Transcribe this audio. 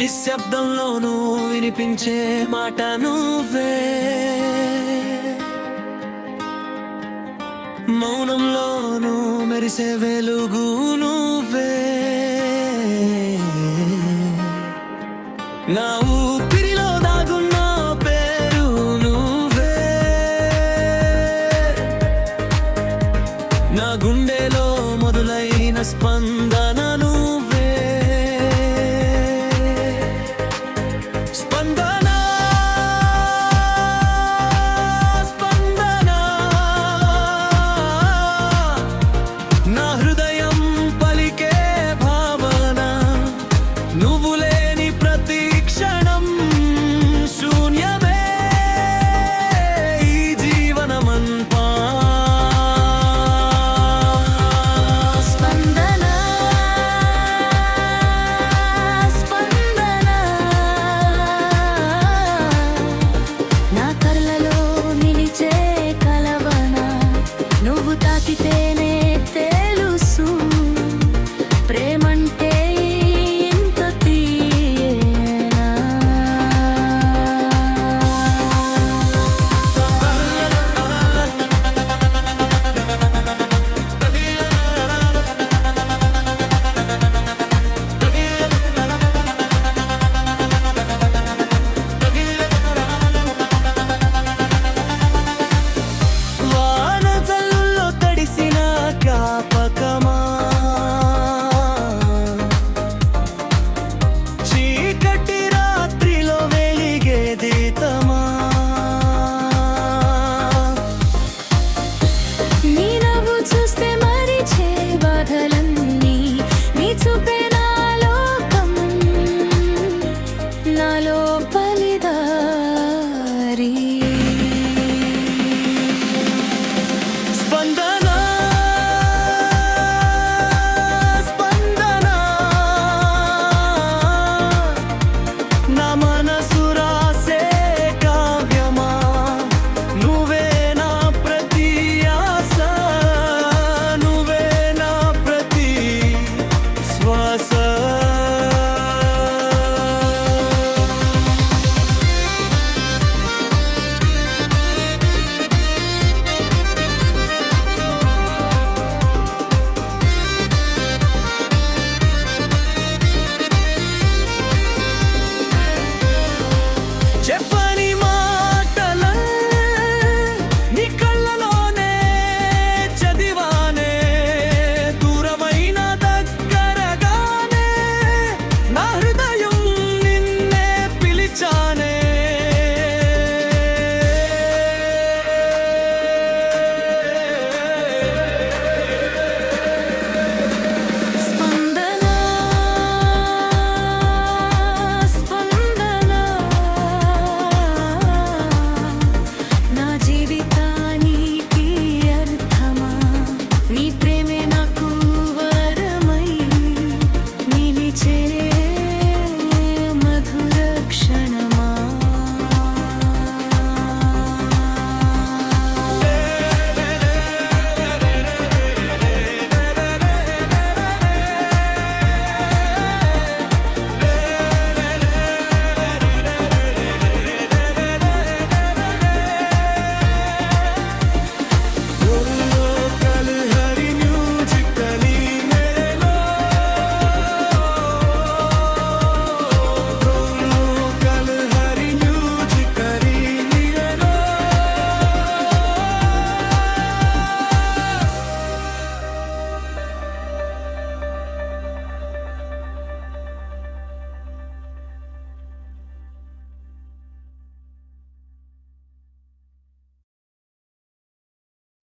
నిశ్శబ్దంలోనూ వినిపించే మాట నువ్వే. మౌనంలోనూ మెరిసే వెలుగు నువ్వే. నా ఊపిరిలో దాగున్న పేరు నువ్వే. నా గుండెలో మొదలైన స్పందన